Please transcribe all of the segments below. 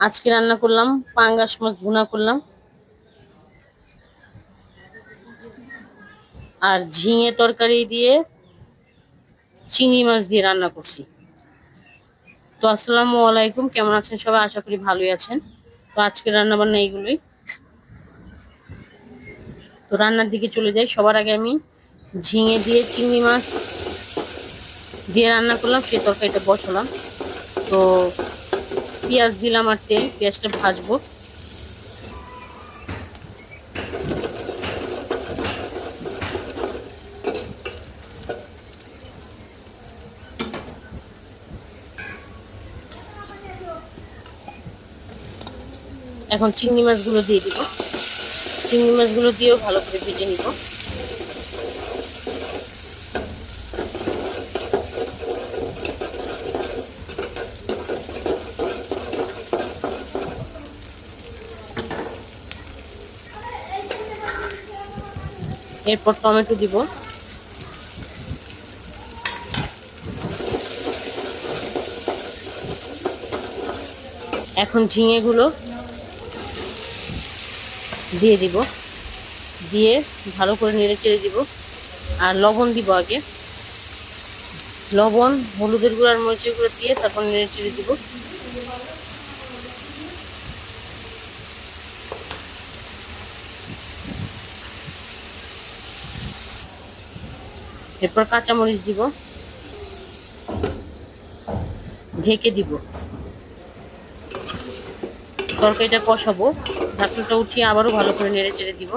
আজকে রান্না করলাম, পাঙ্গাস মাছ ভুনা করলাম। আর ঝিঙে তরকারি দিয়ে চিংড়ি মাছ দিয়ে রান্না করছি। তো আসসালামু আলাইকুম, কেমন আছেন সবাই? আশা করি ভালোই আছেন। তো আজকে রান্না বান্না এইগুলোই। তো রান্নার দিকে চলে যাই। সবার আগে আমি ঝিঙে দিয়ে চিংড়ি মাছ দিয়ে রান্না করলাম, সেই তরকারিটা বসালাম। তো পেঁয়াজ দিলাম আর তেল, পেঁয়াজটা ভাজবো। এখন চিংড়ি মাছগুলো দিয়ে দিব। চিংড়ি মাছগুলো দিয়েও ভালো করে ভেজে নিব। এরপর টমেটো দিব। এখন ঝিঙেগুলো দিয়ে দিব। দিয়ে ভালো করে নেড়ে চেড়ে দিব। আর লবণ দিব আগে। লবণ, হলুদের গুঁড়ো আর মরিচের গুঁড়ো দিয়ে তারপর নেড়ে চেড়ে দিব। এরপর কাঁচামরিচ দিব। ঢেকে দিব। তরকারিটা কষাবো। ঢাকনাটা উঠিয়ে আবারও ভালো করে নেড়ে চেড়ে দিব।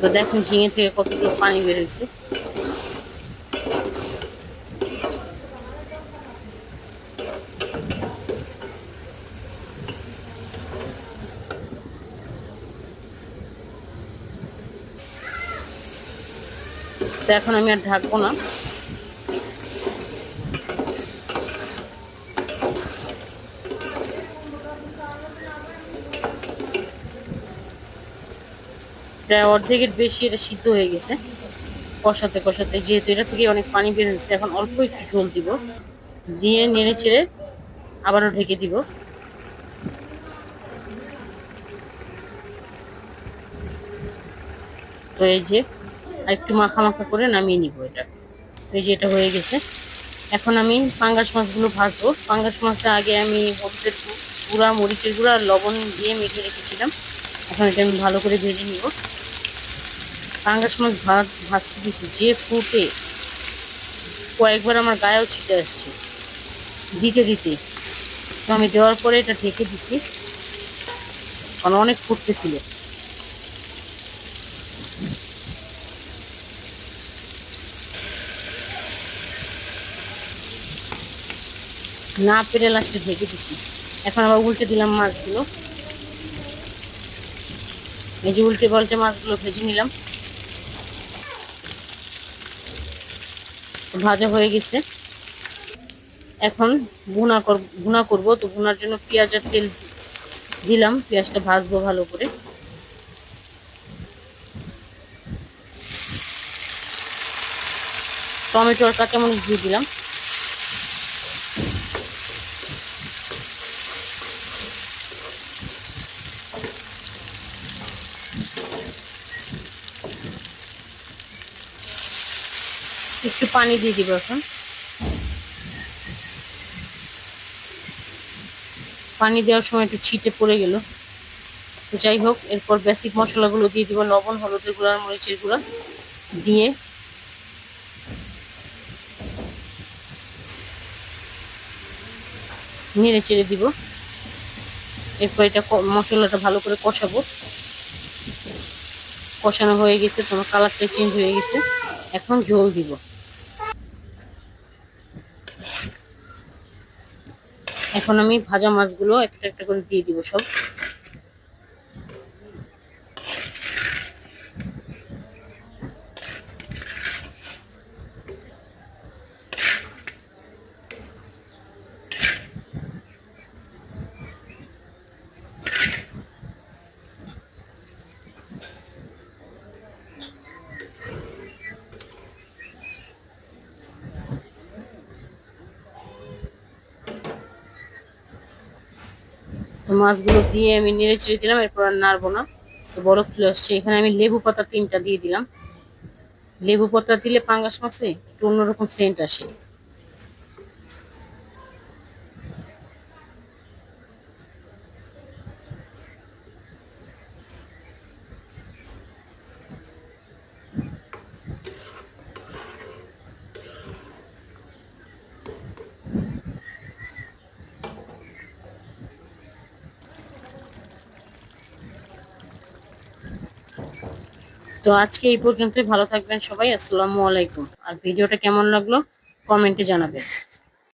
তো দেখুন ঝিঙে থেকে কতগুলো পানি বেরোচ্ছে তো এখন আমি আর ঢাকবো না। প্রায় অর্ধেকের বেশি এটা সিদ্ধ হয়ে গেছে কষাতে কষাতে, যেহেতু এটা থেকে অনেক পানি বের হয়েছে, এখন অল্প একটু ঝোল দিব। দিয়ে নেড়ে চেড়ে আবারও ঢেকে দিব। তো এই যে আর একটু মাখা মাখা করে নামিয়ে নিব এটা। তো এই যে এটা হয়ে গেছে। এখন আমি পাঙ্গাস মাছগুলো ভাজবো। পাঙ্গাস মাছে আগে আমি হলুদের গুঁড়া, মরিচের গুঁড়া লবণ দিয়ে মেখে রেখেছিলাম। এখন এটা আমি ভালো করে ভেজে নিব। পাঙ্গাস মাছ ভাত ভাজতে দিয়েছি। যে ফুটে কয়েকবার আমার গায়েও ছিটে আসছে। দিতে দিতে। তো আমি দেওয়ার পরে এটা ঢেকে দিছি। কারণ অনেক ফুটতেছিল না পেরে লাস্টে ঢেকে দিছি। এখন আবার উল্টে দিলাম মাছগুলো। এই যে উল্টে পাল্টে মাছগুলো ভেজে নিলাম। ভাজা হয়ে গেছে। এখন ভুনা কর, ভুনা করব। তো ভুনার জন্য পেঁয়াজ আর তেল দিলাম। পেঁয়াজটা ভাজবো ভালো করে। টমেটো আর কাঁচামরিচ দিয়ে দিলাম। একটু পানি দিয়ে দিব এখন। পানি দেওয়ার সময় একটু ছিটে পড়ে গেল। তো যাই হোক, এরপর বেসিক মশলাগুলো দিয়ে দিব, লবণ, হলুদের গুঁড়া আর মরিচের গুঁড়া দিয়ে। নেড়ে চেড়ে দিব। এরপর এটা মশলাটা ভালো করে কষাবো। কষানো হয়ে গেছে, তোমার কালারটা চেঞ্জ হয়ে গেছে। এখন ঝোল দিব। এখন আমি ভাজা মাছগুলো একটা একটা করে দিয়ে দিব সব। তো মাছগুলো দিয়ে আমি নেড়ে চেড়ে দিলাম, এরপর আর নাড়বো না। তো বড় ফুলে আসছে। এখানে আমি লেবু পাতা তিনটা দিয়ে দিলাম। লেবু পাতা দিলে পাঙ্গাস মাছে একটু অন্যরকম সেন্ট আসে। তো আজকে এই পর্যন্তই, ভালো থাকবেন সবাই, আসসালামু আলাইকুম। আর ভিডিওটা কেমন লাগল, কমেন্টে জানাবেন।